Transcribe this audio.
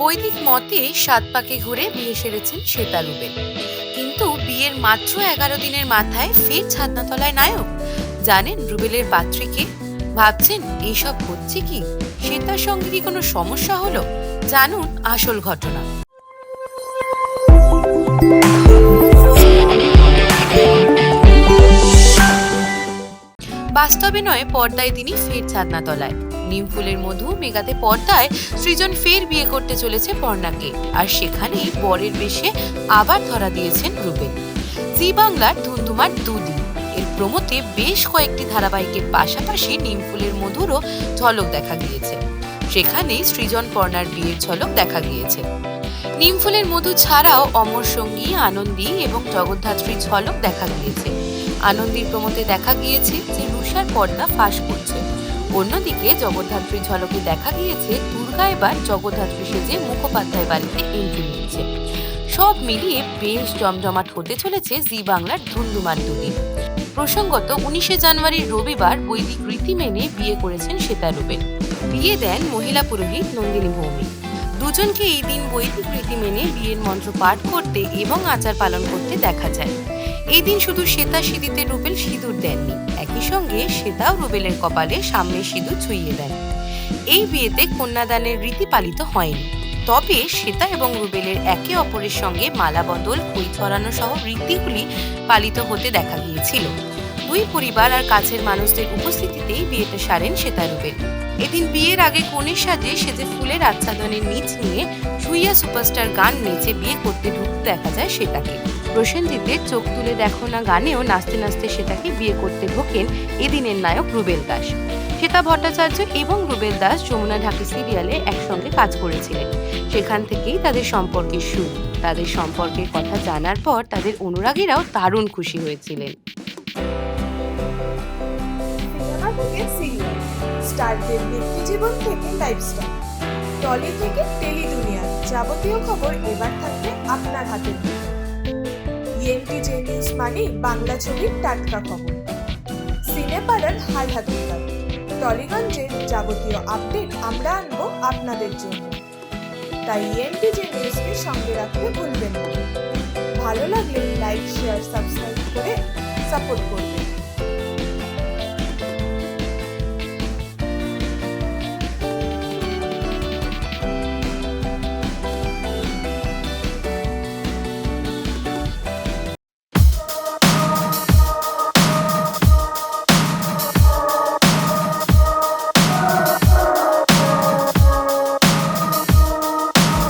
বৈদিক মতে সাত পাকে ঘুরে বিয়ে সেরেছেন শ্বেতা রুবেল। কিন্তু বিয়ের মাত্র এগারো দিনের মাথায় ফের ছাদনাতলায় নায়ক। জানেন রুবেলের পাত্রীকে? ভাবছেন এইসব হচ্ছে কি? শ্বেতার সঙ্গে কি কোনো সমস্যা হলো? জানুন আসল ঘটনা। বাস্তবে নয় পর্দায় তিনি ফের ছাদনাতলায়। নিম ফুলের মধু মেগাতে পর্দায় সৃজন ফের বিয়ে করতে চলেছে পর্ণাকে। আর সেখানেই বরের বেশে আবার ধরা দিয়েছেন রুবেল। জি বাংলার ধুন্ধুমার দুদিন। এর প্রমোতে বেশ কয়েকটি ধারাবাহিকের পাশাপাশি নিম ফুলের মধুরও ঝলক দেখা গিয়েছে। সেখানেই সৃজন পর্ণার বিয়ের ঝলক দেখা গিয়েছে। নিমফুলের মধু ছাড়াও অমর সঙ্গী, আনন্দী এবং জগদ্ধাত্রীর ঝলক দেখা গিয়েছে। আনন্দীর প্রমোতে দেখা গিয়েছে যে রুষার পর্দা ফাঁস করছে। অন্যদিকে জগদ্ধাত্রীর ঝলকে দেখা গিয়েছে দুর্গা এবার জগদ্ধাত্রী সেজে মুখোপাধ্যায় বাড়িতে এন্ট্রি নিচ্ছে। সব মিলিয়ে বেশ জমজমাট হতে চলেছে জি বাংলার ধুন্দুমার দুদিন প্রসঙ্গত, উনিশে জানুয়ারির রবিবার বৈদিক রীতি মেনে বিয়ে করেছেন শ্বেতা রুবেল বিয়ে দেন মহিলা পুরোহিত নন্দিনী ভৌমিক। দুজনকে এই দিন বৈদিক রীতি মেনে বিয়ের মন্ত্র পাঠ করতে এবং আচার পালন করতে দেখা যায়। এই দিন শুধু শ্বেতা সিঁদিতে রুবেল সিঁদুর দেননি, একই সঙ্গে শ্বেতাও রুবেলের কপালে সামনে সিঁদুর ছুঁইয়ে দেন। এই বিয়েতে কন্যাদানের রীতি পালিত হয়নি। তবে শ্বেতা এবং রুবেলের একে অপরের সঙ্গে মালা বদল কই ছড়ানো সহ রীতিগুলি পালিত হতে দেখা গিয়েছিল। দুই পরিবার আর কাছের মানুষদের উপস্থিতিতেই বিয়েতে সারেন শ্বেতা রুবেল। এদিন বিয়ের আগে কনের সাজে সেজে ফুলের আচ্ছাদনের নিচ নিয়ে সুইয়া সুপারস্টার গান নেচে বিয়ে করতে ঢুকতে দেখা যায় সেটাকে প্রসেনজিতের চোখ তুলে দেখো না গানেও নাচতে নাচতে সেটাকে বিয়ে করতে ঢোকেন এদিনের নায়ক রুবেল দাস। শ্বেতা ভট্টাচার্য এবং রুবেল দাস যমুনা ঢাকি সিরিয়ালে একসঙ্গে কাজ করেছিলেন। সেখান থেকেই তাদের সম্পর্কের শুরু তাদের সম্পর্কের কথা জানার পর তাদের অনুরাগীরাও দারুণ খুশি হয়েছিলেন। স্টারদের থেকে লাইফস্টাইল টলি থেকে টেলি দুনিয়া যাবতীয় খবর এবার থাকবে আপনার হাতের ইএনটি জে নিউজ মানে বাংলা ছবির টাটকা খবর। সিনেপাড়ার হাল হাতিকার টলিগঞ্জের যাবতীয় আপডেট আমরা আনব আপনাদের জন্য। তাই এনটিজে নিউজকে সঙ্গে রাখতে ভুলবেন না। ভালো লাগলে লাইক, শেয়ার, সাবস্ক্রাইব করে সাপোর্ট করবেন।